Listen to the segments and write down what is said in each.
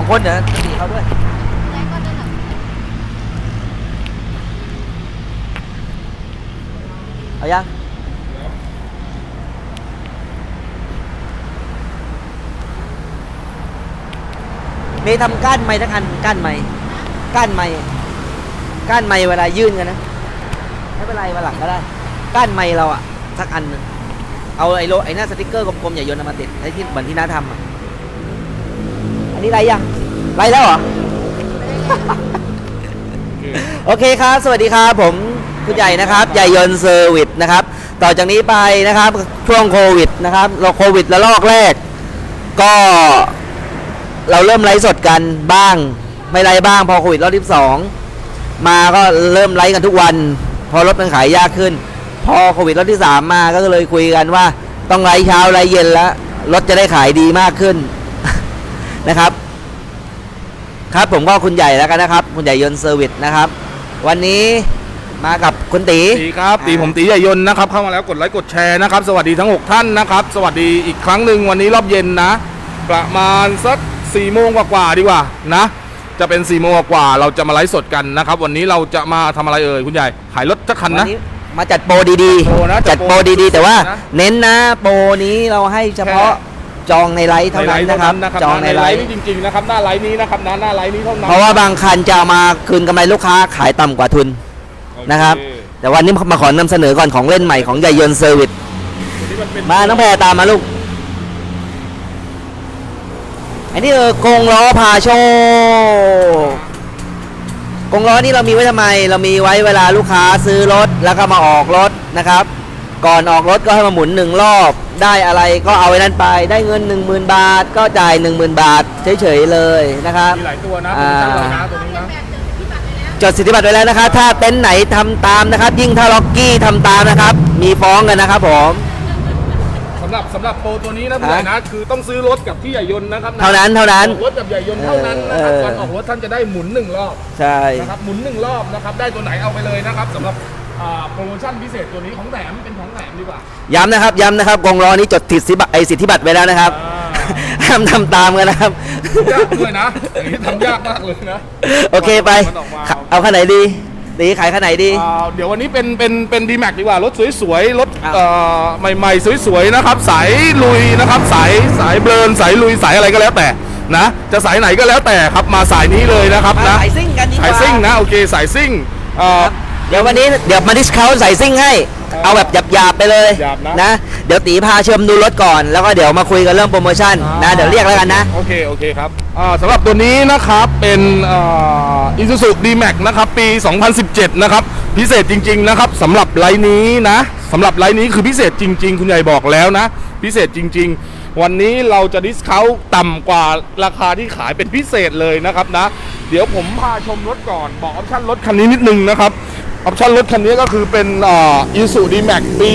องคนเดี๋ยวตีเขาด้วยไหนก็ได้หรอเอายังเมย์ทำก้านไม้ทั้งอันก้านไม้ก้านไม้ก้านไม้เวลายื่นกันนะไม่เป็นไรวันหลังก็ได้ ก้านไม้เราอะสักอันหนึงเอาไอ้โลไอ้หน้าสติกเกอร์กลมๆอย่าโยนเอามาติดไอ้ที่เหมือนที่น้าทำอะ นนี้ไรยังไรแล้วเหรอ โอเคครับ สวัสดีครับผมคุณใหญ่นะครับ ใหญ่ยนต์เซอร์วิสนะครับ ต่อจากนี้ไปนะครับ ช่วงโควิดนะครับเราโควิดระลอกแรก ก็เราเริ่มไลฟ์สดกันบ้าง ไม่ไลฟ์บ้างพอโควิดรอบที่สองมาก็เริ่มไลฟ์กันทุกวัน พอรถมันขายยากขึ้น พอโควิดรอบที่สามมาก็เลยคุยกันว่า ต้องไลฟ์เช้าไลฟ์เย็นแล้วรถจะได้ขายดีมากขึ้น นะครับ ครับผมก็คุณใหญ่แล้วกันนะครับ คุณใหญ่ยนต์เซอร์วิสนะครับ วันนี้มากับคุณตี ตีครับตีผมตีใหญ่ยนต์นะครับเข้ามาแล้วกดไลค์กดแชร์นะครับสวัสดีทั้ง 6 ท่านนะครับ สวัสดีอีกครั้งหนึ่งวันนี้รอบเย็นนะ ประมาณสัก4ี่โมงกว่าๆดีกว่านะ จะเป็น4ี่โมงกว่าๆเราจะมาไลฟ์สดกันนะครับ วันนี้เราจะมาทำอะไรเอ่ยคุณใหญ่ขายรถสักคันวันนะนี้มาจัดโปรดีโปรนะจัจัดดโปโปรรดีๆแต่ว่านะเน้นนะโปรนี้เราให้เฉพาะ จองในไลฟ์เท่านั้นนะครับ จองในไลฟ์นี่จริงๆนะครับหน้าไลฟ์นี้นะครับนะหน้าไลฟ์นี้เท่านั้นเพราะว่าบางคันจะเอามาคืนกำไรลูกค้าขายต่ำกว่าทุนนะครับโอเแต่วันนี้มาขอนำเสนอก่อนของเล่นใหม่ของใหญ่ยนต์เซอร์วิสวันนี้นเป็นมาน้องแพรตามมาลูกอันนี้เออกงล้อพาโชคกงล้อนี่เรามีไว้ทำไม เรามีไว้เวลาลูกค้าซื้อรถแล้วก็มาออกรถนะครับ ก่อนออกรถก็ให้มาหมุนหนึ่งรอบ ได้อะไรก็เอาไว้นั้นไป ได้เงิน 1 0,000 บาท ก็จ่าย 10,000 บาทเฉยๆเลยนะครับ มีหลายตัวนะอ่าโปรโมชั่นเรานะตัวนี้นะจดสิทธิบัตรไว้แล้วนะครับ ถ้าเต็นท์ไหนทำตามนะครับ ยิ่งถ้าล็อกกี้ทำตามนะครับ มีฟ้องกันนะครับผมสำหรับสำหรับโปรตัวนี้นะผู้ใหญ่นะคือต้องซื้อรถกับที่ใหญ่ยนต์นะครับะเท่านั้นเท่านั้นออกรถกับใหญ่ยนต์เท่านั้นนะครับเออวันออกรถท่านจะได้หมุนหนึ่งรอบใช่นะครับหมุนหนึ่งรอบนะครับได้ตัวไหนเอาไปเลยนะครับสำหรับอ่า โปรโมชั่นพิเศษตัวนี้ของแถมเป็นของแถมดีกว่า ย้ำนะครับย้ำนะครับกงล้อนี้จดสิทธิบัตรไอสิทธิบัตรไว้แล้วนะครับอ่า ห้ามทำตามกันนะครับ ยากด้วยนะอย่างนี้ทำยากมากเลยนะโอเคไป มันออกมาเอาคันไหนดีตีขายคันไหนดี อ่าเดี๋ยววันนี้เป็นเป็นเป็นดีแม็กดีกว่า รถสวยๆ รถครับเอ่อใหม่ๆ สวยๆ นะครับ สายลุยนะครับสายสายเบลนสายลุยสายอะไรก็แล้วแต่นะ จะสายไหนก็แล้วแต่ครับมาสายนี้เลยนะครับมานะ สายซิ่งกันดีกสายว่าซิ่งนะ โอเคสายซิ่งเอ่อ เดี๋ยววันนี้เดี๋ยวมาดิสคาวสายซิ่งให้ครับเอาแบบหยาบๆไปเลยหยาบนะ นะ เดี๋ยวตีพาเชิมดูรถก่อน แล้วก็เดี๋ยวมาคุยกันเรื่องโปรโมชั่นนะเดี๋ยวเรียกแล้วกันนะ โอเค โอเคครับอ่าสำหรับตัวนี้นะครับ เป็นอิซูซูดีแม็กนะครับ ปี 2017 นะครับ พิเศษจริง ๆ นะครับสำหรับไลน์นี้นะสำหรับไลน์นี้คือพิเศษจริง ๆ คุณใหญ่บอกแล้วนะ พิเศษจริง ๆ วันนี้เราจะดิสเคาต์ต่ำกว่าราคาที่ขายเป็นพิเศษเลยนะครับนะ เดี๋ยวผมพาชมรถก่อน บอกออปชั่นรถคันนี้นิดนึงนะครับ ออปชั่นรถคันนี้ก็คือเป็นอิซูดีแม็กปี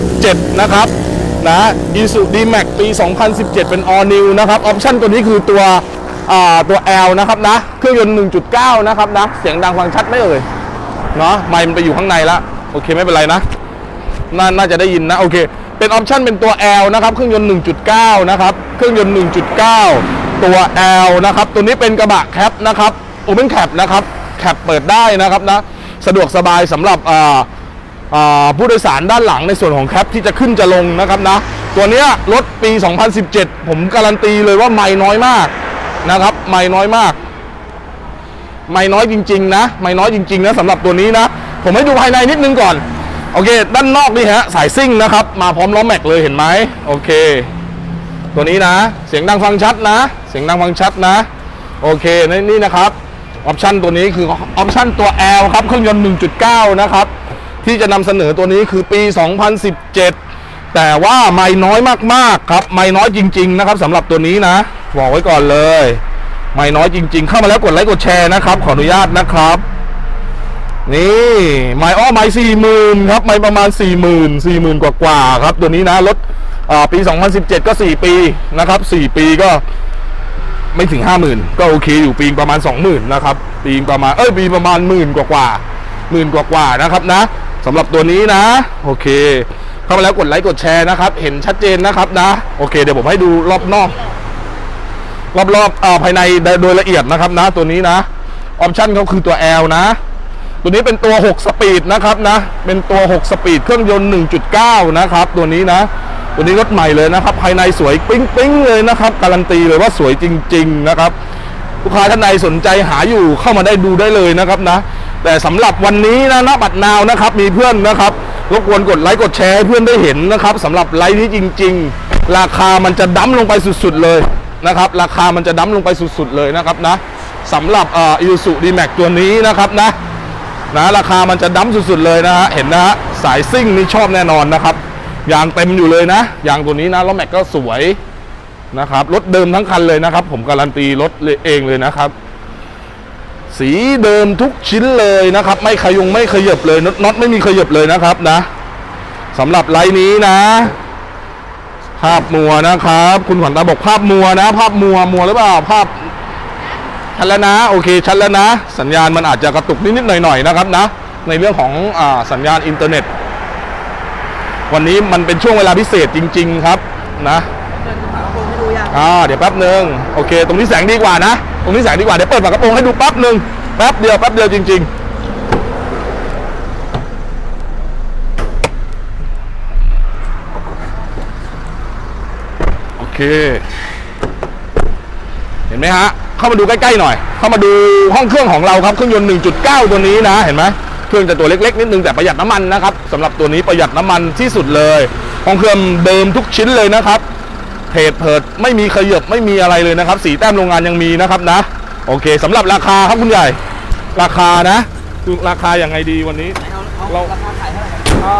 2017 นะครับนะอีซูดีแม็กปี 2017 เป็น all new นะครับ ออปชั่นตัวนี้คือตัวตัว L นะครับนะ เครื่องยนต์ 1.9 นะครับนะ เสียงดังฟังชัดไหมเอ่ย เนาะไมค์มันไปอยู่ข้างในละโอเคไม่เป็นไรนะน่าน่าจะได้ยินนะ โอเค เป็นออปชั่นเป็นตัว L นะครับ เครื่องยนต์ 1.9 นะครับ เครื่องยนต์ 1.9 ตัว L นะครับ ตัวนี้เป็นกระบะแคปนะครับโอเ n นแคปนะครับ แคปเปิดได้นะครับนะ สะดวกสบายสำหรับผู้โดยสารด้านหลังในส่วนของแคปที่จะขึ้นจะลงนะครับนะตัวนี้รถปี 2017 ผมการันตีเลยว่าไม่น้อยมากนะครับไม่น้อยมาก ไม่น้อยจริง ๆ นะ ไม่น้อยจริง ๆ นะสำหรับตัวนี้นะ ผมให้ดูภายในนิดนึงก่อน โอเค ด้านนอกนี่ฮะสายซิ่งนะครับ มาพร้อมล้อแม็กเลยเห็นไหมโอเค ตัวนี้นะ เสียงดังฟังชัดนะ เสียงดังฟังชัดนะ โอเคนี่นะครับ ออปชันตัวนี้คือออปชันตัว L ครับ เครื่องยนต์ 1.9 นะครับ ที่จะนำเสนอตัวนี้คือปี 2017 แต่ว่าไม่น้อยมากๆครับ ไม่น้อยจริง ๆ นะครับสำหรับตัวนี้นะ บอกไว้ก่อนเลย ไม่น้อยจริง ๆ เข้ามาแล้วกดไลค์กดแชร์นะครับ ขออนุญาตนะครับ นี่ไม่อ้อไม่สี่หมื่นครับไม่ประมาณสี่หมื่นสี่หมื่นกว่ากว่าๆครับ ตัวนี้นะรถปี 2017 ก็ 4 ปีนะครับ 4 ปีก็ ไม่ถึง50,000ก็โอเคอยู่ปีงประมาณ20,000นะครับปีงประมาณเอ้ยปีประมาณหมื่นกว่ากว่าหมื่นกว่ากว่านะครับนะสำหรับตัวนี้นะ โอเค เข้ามาแล้วกดไลค์กดแชร์นะครับ เห็นชัดเจนนะครับนะ โอเค เดี๋ยวผมให้ดูรอบนอก รอบๆอ่าภายในโดยละเอียดนะครับนะ ตัวนี้นะออปชั่นเขาคือตัว L นะ ตัวนี้เป็นตัว 6 สปีดนะครับนะ เป็นตัว 6 สปีดเครื่องยนต์ 1.9 นะครับ ตัวนี้นะ วันนี้รถใหม่เลยนะครับ ภายในสวยปิ๊งปิ๊งเลยนะครับการันตีเลยว่าสวยจริง ๆนะครับลูกค้าท่านใดสนใจหาอยู่เข้ามาได้ดูได้เลยนะครับนะ แต่สำหรับวันนี้นะณบัตรนาวนะครับมีเพื่อนนะครับรบกวนกดไลค์กดแชร์ให้เพื่อนได้เห็นนะครับสำหรับไลค์นี้จริง ๆ ราคามันจะดั้มลงไปสุดๆเลยนะครับ ราคามันจะดั้มลงไปสุดๆเลยนะครับนะสำหรับอ่อ Isuzu D-Max ตัวนี้นะครับนะนะราคามันจะดั้มสุดๆเลยนะฮะเห็นนะฮะสายซิ่งนี่ชอบแน่นอนนะครับ ยางเต็มอยู่เลยนะ ยางตัวนี้นะล้วแม็กก็สวยนะครับ รถเดิมทั้งคันเลยนะครับ ผมการันตีรถเองเลยนะครับ สีเดิมทุกชิ้นเลยนะครับ ไม่ขยุงไม่ขยับเลยน็อตไม่มีขยับเลยนะครับนะสำหรับไลน์นี้นะ ภาพมัวนะครับ คุณขวัญตาบอกภาพมัวนะ ภาพมัวมัวหรือเปล่าภาพชัดแล้วนะโอเคชัดแล้วนะ สัญญาณมันอาจจะกระตุกนิดๆหน่อยๆนะครับนะในเรื่องของอสัญญาณอินเทอร์เน็ต วันนี้มันเป็นช่วงเวลาพิเศษจริง ๆ ครับนะอ่าเดี๋ยวแป๊บหนึ่งโอเค ตรงนี้แสงดีกว่านะ ตรงนี้แสงดีกว่าเดี๋ยวเปิดฝากระโปรงให้ดูแป๊บหนึ่งแป๊บเดียวแป๊บเดียวจริงๆโอเคเห็นไหมฮะ เข้ามาดูใกล้ ๆ หน่อย เข้ามาดูห้องเครื่องของเราครับ เครื่องยนต์ 1.9 ตัวนี้นะ เห็นไหม เครื่องจะตัวเล็กๆนิดนึงแต่ประหยัดน้ำมันนะครับสำหรับตัวนี้ประหยัดน้ำมันที่สุดเลยห้องเครื่องเดิมทุกชิ้นเลยนะครับเพจเพิดไม่มีขยับไม่มีอะไรเลยนะครับ สีแต้มโรงงานยังมีนะครับนะ โอเคสำหรับราคาครับคุณใหญ่ ราคานะคือราคาอย่างไงดีวันนี้ เราราคาขายเท่าไหร่ครับอ่า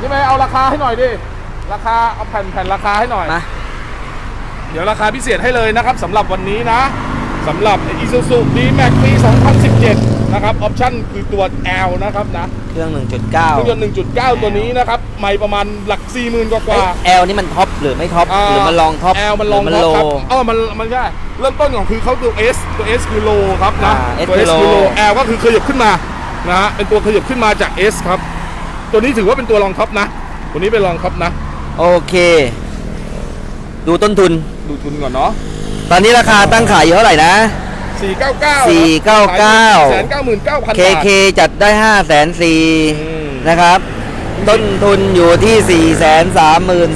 ที่ไหมเอาราคาให้หน่อยดิราคาเอาแผ่นแผ่นราคาให้หน่อยมาเดี๋ยวราคาพิเศษให้เลยนะครับสำหรับวันนี้นะสำหรับ Isuzu D-Max ปี 2017 นะครับออปชั่นคือตัว L นะครับนะเครื่อง1.9เครื่องยนต์ 1.9 ตัวนี้นะครับไม่ประมาณหลัก 40,000 กว่ากว่าแอลนี่มันท็อปหรือไม่ท็อปาหรือมันลองท็อป L มันลองหรืท็อปโลครับเออมันมันใช่เริ่มต้นของคือเขาตัว S ตัว S คือโลครับนะอ่า S ตัว คือ S คือโล low L ก็คือขยับขึ้นมานะฮะเป็นตัวขยับขึ้นมาจาก S ครับ ตัวนี้ถือว่าเป็นตัวรองท็อปนะ ตัวนี้เป็นรองท็อปนะ โอเค ดูต้นทุน ดูทุนก่อนเนาะตอนนี้ราคาตั้งขายอยู่เท่าไหร่นะ 499 499 แสนเก้าหมื่นเก้าพันบาท KK จัดได้5 4 0 0 0อืมนะครับ ต้นทุนอยู่ที่ 4 3 3 3 0 0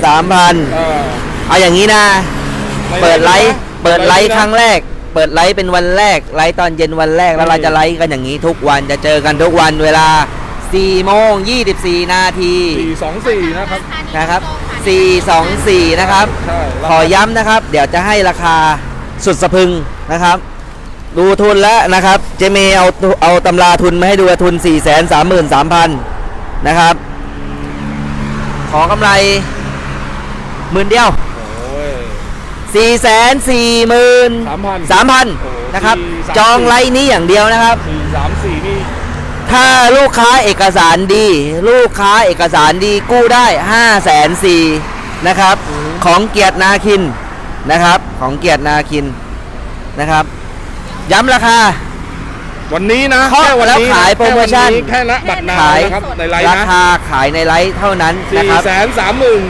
0 เออเอาอย่างนี้นะในเปิดไลฟ์นะเปิดไลฟ์นะครั้งแรก เปิดไลฟ์เป็นวันแรก ไลฟ์ตอนเย็นวันแรก แล้วอืมเราจะไลฟ์กันอย่างนี้ทุกวันจะเจอกันทุกวันเวลา4โมง24 นาทีสี่สองสี่นะครับ นะครับ 424 นะครับ ใช่ ขอย้ำนะครับ เดี๋ยวจะให้ราคาสุดสะพรึงนะครับ ดูทุนแล้วนะครับ เจเมย์เอาเอาตำราทุนมาให้ดูทุน 4 3 3 3 0 0 0 นะครับ ขอกำไรหมื่นเดียวโอ้ย4 4 0 0 0 0 3,000 3,000นะครับสี่สามจองไลน์นี้อย่างเดียวนะครับสี่สามสี่นี่ ถ้าลูกค้าเอกสารดี ลูกค้าเอกสารดีกู้ได้5 0 0 0 0 0นะครับ ของเกียรตินาคินนะครับ ของเกียรตินาคินนะครับ ย้ำราคา วันนี้นะเคาะแค่วันนี้แล้วขายโปรโมชั่น แค่นะบัตรนาวขายนะครับในไลน์รานะคาขายในไลฟ์เท่านั้นนะสี่ครับ แสนสามหมื่น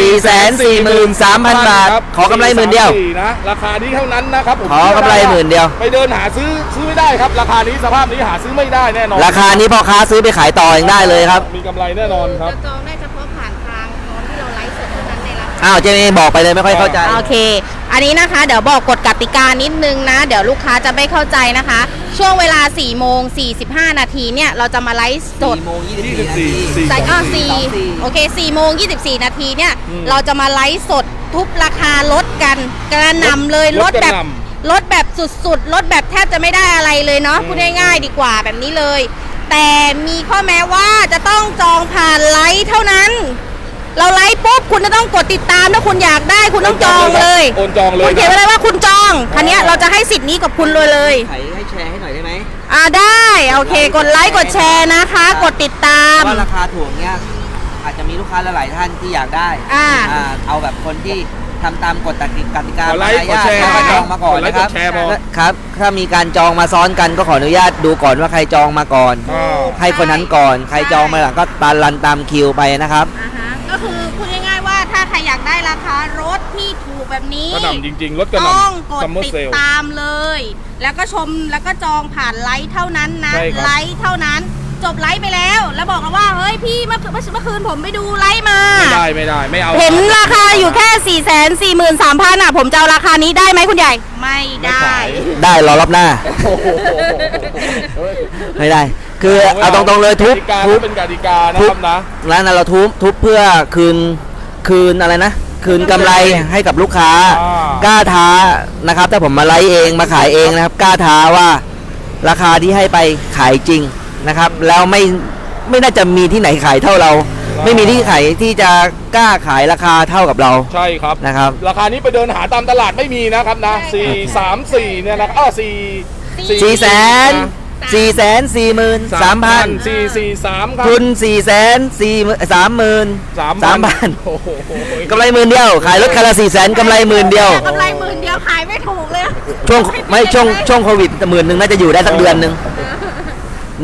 443,000บาทขอกำไรหมื่นเดียว434นะราคานี้เท่านั้นนะครับผมขอกำไรหมื่นเดียว ไปเดินหาซื้อซื้อไม่ได้ครับ ราคานี้สภาพนี้หาซื้อไม่ได้แน่นอนราคานี้พ่อค้าซื้อไปขายต่อเองได้เลยครับ มีกำไรแน่นอนครับ จะจองได้ อ้าวเจมี่บอกไปเลยไม่ค่อยเข้าใจ โอเค อันนี้นะคะ เดี๋ยวบอกกฎกติกานิดนึงนะ เดี๋ยวลูกค้าจะไม่เข้าใจนะคะ ช่วงเวลา4โมง45 นาทีเนี่ย เราจะมาไลฟ์สด4โมง24 24นาทีใส่ก็สองสี่4โอเค4โมง24 นาทีเนี่ยอืมเราจะมาไลฟ์สดทุบราคาลดกัน กระหนำเลยลลดดแบบกระหน่ลดแบบสุดๆลดแบบแทบจะไม่ได้อะไรเลยเนาะอืมพูดง่ายๆดีกว่าแบบนี้เลย แต่มีข้อแม้ว่าจะต้องจองผ่านไลฟ์เท่านั้น เราไลฟ์ปุ๊บคุณจะต้องกดติดตามถ้าคุณอยากได้คุณต้องจองเลยโอนจองเลยคุณเขียนไว้เลยว่าคุณจองคันนี้ยเราจะให้สิทธิ์นี้กับคุณเลยเลยไขให้แชร์ให้หน่อยได้ไหมอ่าได้โอเค กดไลค์กดแชร์นะคะ กดติดตามว่าราคาถูกเนี้ยอาจจะมีลูกค้าหลายๆท่านที่อยากได้อ่าเอาแบบคนที่ทำตามกฎกติกาขอไลค์ขอแชร์มารยาทให้จองมาก่อนขอไลค์นะครับกดแชร์พอครับ ถ้ามีการจองมาซ้อนกันก็ขออนุญาตดูก่อนว่าใครจองมาก่อนอ่าให้คนนั้นก่อน ใครจองมาหลังก็ตามรันตามคิวไปนะครับอ่าฮะ ก็คือพูดง่ายๆว่าถ้าใครอยากได้ราคารถที่ถูกแบบนี้ กระหน่ำจริง ๆ รถกระหต้องน่ำกดซัมเมอร์ติเซดลตามเลย แล้วก็ชมแล้วก็จองผ่านไลฟ์เท่านั้นนะใช่ครับ ไลฟ์เท่านั้น จบไลฟ์ไปแล้ว แล้วบอกกันว่าเฮ้ยพี่เมื่อเมื่อเมื่อคืนผมไปดูไลฟ์มา ไม่ได้ไม่ได้ไม่เอาเห็นราคาอยู่แค่4ี่แสนสี่หมื่นสามพันอะ ผมจะเอาราคานี้ได้ไหมคุณใหญ่ ไม่ไม่ได้ ขายได้รอรอบหน้า โอ้โหเฮ้ยไม่ได้ คือเอาตรงๆเลยทุบกติกาทุบ เป็นกติกานะทุคบรับนะ ร้านนั้นเราทุบทุบเพื่อคืนคืนอะไรนะ คืนกำไรให้กับลูกค้า อ่ากล้าท้านะครับ ถ้าผมมาไลฟ์เองมาขายเองนะครับ กล้าท้าว่าราคาที่ให้ไปขายจริงนะครับ แล้วไม่ไม่น่าจะมีที่ไหนขายเท่าเราไม่มีที่ขายที่จะกล้าขายราคาเท่ากับเราใช่ครับ นะครับ ราคานี้ไปเดินหาตามตลาดไม่มีนะครับนะ ใช่สี่สามสี่เนี่ยนะอ้อสี่สี่แสน สี่แสนสี่หมื่นสามพันสี่สี่สามครับทุนสี่แสนสี่สามหมื่นสามสามพันโอ้โหกำไรหมื่นเดียว ขายรถคันละสี่แสนกำไรหมื่นเดียวกำไรหมื่นเดียวขายไม่ถูกเลยช่วงไม่ช่วงช่วงโควิดหมื่นหนึ่งน่าจะอยู่ได้สักเดือนหนึ่ง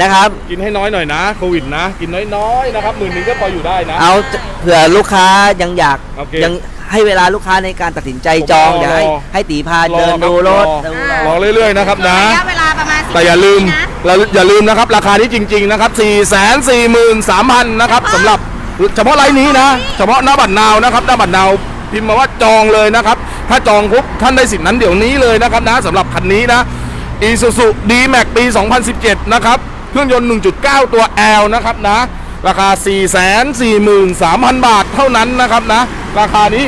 นะครับกินให้น้อยหน่อยนะโควิดนะ กินน้อยๆนะครับหมื่นหนึ่งก็พออยู่ได้นะ เอาเผื่อลูกค้ายังอยากโอเคยัง ให้เวลาลูกค้าในการตัดสินใจจองรอเดี๋ยวให้รอให้ตีพารอเดินดูรถครับดูรรอถเรื่อยๆนะครับนะ ระยะเวลาประมาณ10แต่อย่าลืมนะเราอย่าลืมนะครับราคานี้จริง ๆ นะครับ 4 4 3 0 0 0 นะครับสำหรับเฉพาะไลน์นี้นะ เฉพาะหน้าบัตรนาวนะครับหน้าบัตรนาวพิมพ์มาว่าจองเลยนะครับ ถ้าจองปุ๊บท่านได้สิทธิ์นั้นเดี๋ยวนี้เลยนะครับนะสำหรับคันนี้นะ Isuzu D-Max ปี 2017 นะครับ เครื่องยนต์ 1.9 ตัว L นะครับนะ ราคา 443,000 บาทเท่านั้นนะครับนะ ราคานี้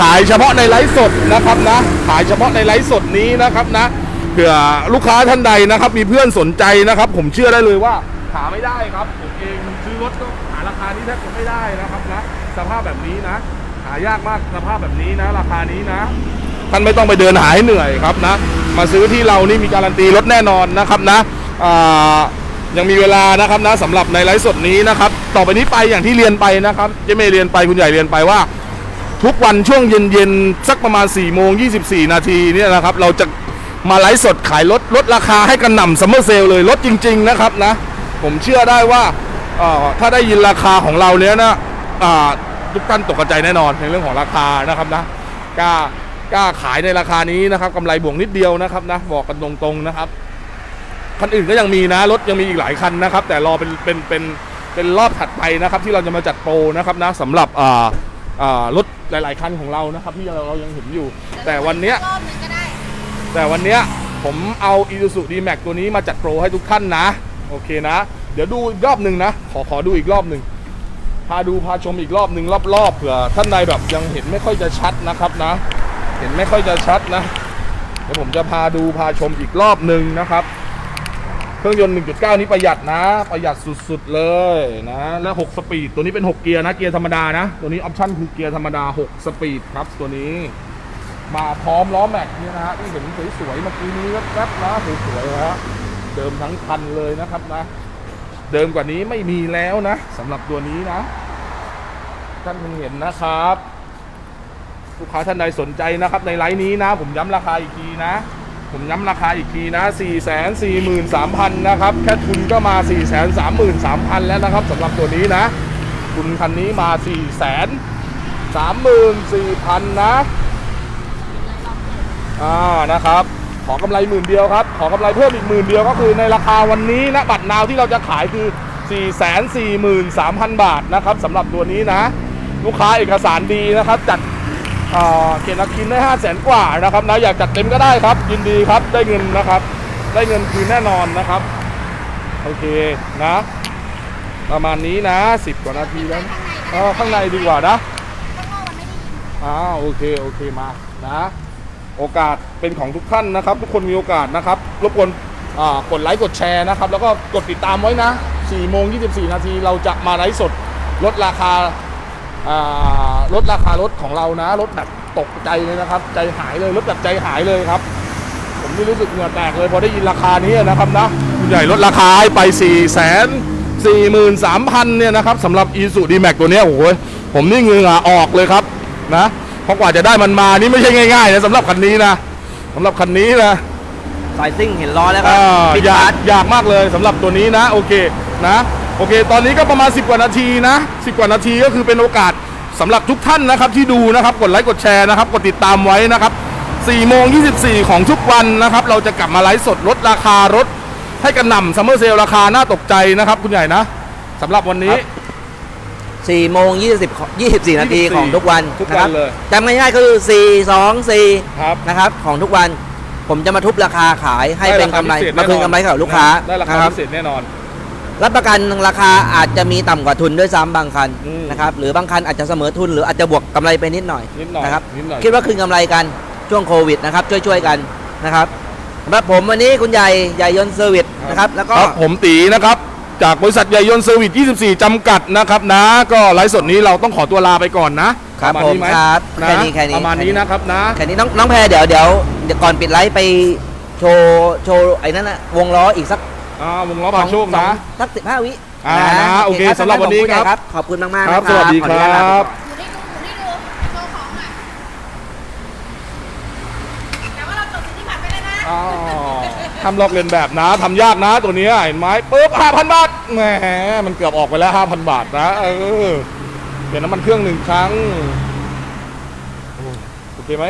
ขายเฉพาะในไลฟ์สดนะครับนะ ขายเฉพาะในไลฟ์สดนี้นะครับนะเผื่อลูกค้าท่านใดนะครับ มีเพื่อนสนใจนะครับ ผมเชื่อได้เลยว่าหาไม่ได้ครับ ผมเองซื้อรถก็หาราคานี้แทบจะไม่ได้นะครับนะสภาพแบบนี้นะ หายากมากสภาพแบบนี้นะ ราคานี้นะท่านไม่ต้องไปเดินหาให้เหนื่อยครับนะ มาซื้อที่เรานี่มีการันตีรถแน่นอนนะครับนะอ่า ยังมีเวลานะครับนะสำหรับในไลฟ์สดนี้นะครับ ต่อไปนี้ไปอย่างที่เรียนไปนะครับเจ๊เมย์เรียนไปคุณใหญ่เรียนไปว่า ทุกวันช่วงเย็นๆสักประมาณ4ี่โมงยีนาทีเนี่ยนะครับ เราจะมาไลฟ์สดขายรถลดราคาให้กันหน่ำซัมเมอร์เซลเลยลดจริง ๆ นะครับนะ ผมเชื่อได้ว่าถ้าได้ยินราคาของเราเนี้ยนะทุกท่านตกใจแน่นอนในเรื่องของราคานะครับนะกล้ากล้าขายในราคานี้นะครับกำไรบวกนิดเดียวนะครับนะบอกกันตรงๆนะครับ คันอื่นก็ยังมีนะรถยังมีอีกหลายคันนะครับ แต่รอเป็นเป็นเป็นเป็นรอบถัดไปนะครับ ที่เราจะมาจัดโปรนะครับนะสำหรับอ่าอ่ารถหลาย ๆ คันของเรานะครับ ที่เราเรายังเห็นอยู่ แต่วันเนี้ยรอบหนึงก็ได้แต่วันเนี้ยผมเอา Isuzu D-Max ตัวนี้มาจัดโปรให้ทุกท่านนะ โอเคนะ เดี๋ยวดูอีกรอบหนึ่งนะ ขอขอดูอีกรอบหนึ่งพาดูพาชมอีกรอบหนึ่งรอบๆเผื่อท่านใดแบบยังเห็นไม่ค่อยจะชัดนะครับนะ เห็นไม่ค่อยจะชัดนะ เดี๋ยวผมจะพาดูพาชมอีกรอบหนึ่งนะครับ เครื่องยนต์ 1.9 นี้ประหยัดนะ ประหยัดสุดๆเลยนะ และ 6 สปีด ตัวนี้เป็น 6 เกียร์นะ เกียร์ธรรมดานะ ตัวนี้ออปชั่นคือเกียร์ธรรมดา 6 สปีดครับ ตัวนี้ มาพร้อมล้อแม็กเนี่ยนะฮะ ที่เห็นสวยๆ เมื่อกี้นี้แวบๆนะสวยๆนะฮะ เดิมทั้งคันเลยนะครับนะ เดิมกว่านี้ไม่มีแล้วนะสำหรับตัวนี้นะ ท่านคงเห็นนะครับ ลูกค้าท่านใดสนใจนะครับในไลน์นี้นะ ผมย้ำราคาอีกทีนะ ผมย้ำราคาอีกทีนะ 4 4 3 0 0 0 นะครับ แค่ทุนก็มา 433,000 แล้วนะครับสำหรับตัวนี้นะ ทุนคันนี้มา4 3 3 4 0 0 0 นะ อ่า นะครับ ขอกำไรหมื่นเดียวครับ ขอกำไรเพิ่มอีกหมื่นเดียวก็คือในราคาวันนี้นะ บัตรนาวที่เราจะขายคือ 443,000 บาทนะครับสำหรับตัวนี้นะ ลูกค้าเอกสารดีนะครับ จัด เขียนอาคินได้5 0 0แสนกว่านะครับนะอยากจัดเต็มก็ได้ครับ ยินดีครับได้เงินนะครับ ได้เงินคืนแน่นอนนะครับ โอเคนะ ประมาณนี้นะ10กว่านาทีแล้วเออข้างในดีกว่านะอ้าโอเคโอเคมานะ โอกาสเป็นของทุกท่านนะครับ ทุกคนมีโอกาสนะครับรบกวนกดไลค์กดแชร์นะครับ แล้วก็กดติดตามไว้นะ4โมง24 นาทีเราจะมาไลฟ์สดลดราคา ลดราคารถของเรานะลดแบบตกใจเลยนะครับ ใจหายเลยลดแบบใจหายเลยครับ ผมนี่รู้สึกเหงื่อแตกเลยพอได้ยินราคานี้นะครับนะคุณใหญ่ลดราคาให้ไป4 4 3 0 0 0เนี่ยนะครับสำหรับ i s u d m a x ตัวเนี้ยโอ้โหผมนี่เหงื่อออกเลยครับนะเพราะกว่าจะได้มันมานี่ไม่ใช่ง่ายๆนะสำหรับคันนี้นะสำหรับคันนี้นะสายซิ่งเห็นล้อแล้วครัอ่าปิดอยาพากร์ทอยากมากเลยสำหรับตัวนี้นะ โอเคนะ โอเค ตอนนี้ก็ประมาณ 10 กว่านาทีนะ 10 กว่านาทีก็คือเป็นโอกาสสำหรับทุกท่านนะครับที่ดูนะครับกดไลค์กดแชร์นะครับกดติดตามไว้นะครับ4โมง24 ของทุกวันนะครับ เราจะกลับมาไลฟ์สดลดราคารถให้กันหน่ำซัมเมอร์เซลราคาน่าตกใจนะครับ คุณใหญ่นะสำหรับวันนี้ 4โมง20 24 นาที24ของทุกวันทุกนะวัครับนเลยจำง่ายๆก็คือ 4 2 4ครับนะครับ ของทุกวัน ผมจะมาทุบราคาขายให้เป็นกำไรด้มาคืนกำไรให้กับลูกค้าได้ราคานะครับ พิเศษแน่นอน รับประกันราคาอาจจะมีต่ำกว่าทุนด้วยซ้ำบางคันอืมนะครับหรือบางคันอาจจะเสมอทุนหรืออาจจะบวกกำไรไปนิดหน่อยนิดหน่อยนะครับนิดหน่อย คิดว่าคืนกำไรกันช่วงโควิดนะครับช่วยๆกันนะครับสำหรับผมวันนี้คุณใหญ่ใหญ่ยนต์เซอร์วิสนะครับแล้วก็ ครับผมตีนะครับ จากบริษัทใหญ่ยนต์เซอร์วิส 24 จำกัดนะครับนะ ก็ไลฟ์สดนี้เราต้องขอตัวลาไปก่อนนะครับประาณนี้ไหผมครับนะแค่นี้แค่นี้ ประมาณนี้นะครับนะ แค่นี้น้องน้องแพรเดี๋ยวเดี๋ยวเดี๋ยวก่อนปิดไลฟ์ไปโชว์โชว์ไอ้นั่นนะวงล้ออีกสัก อ่าวงล้อผ่านโชคสอนะงสักสิบห้าวิอ่านะโอเครับสำหรับวันนี้ขอณครับ ขอบคุณมากๆครับนะสวัสดีขอคอนุญาตรัลาไปก่อนบหมุนให้ดูหมุนให้ดูโชว์ของหน่อยแต่ว่าเราจดสิทธิบัตรไปแล้วนะ อ้าวทำลอกเลียนแบบนะทำยากนะตัวเนี้ยเห็นไหมปุ๊บ5,000บาทแหมมันเกือบออกไปแล้ว5,000บาทนะเออเปลี่ยนน้ำมันเครื่องหนึ่งครั้งโอเคไหม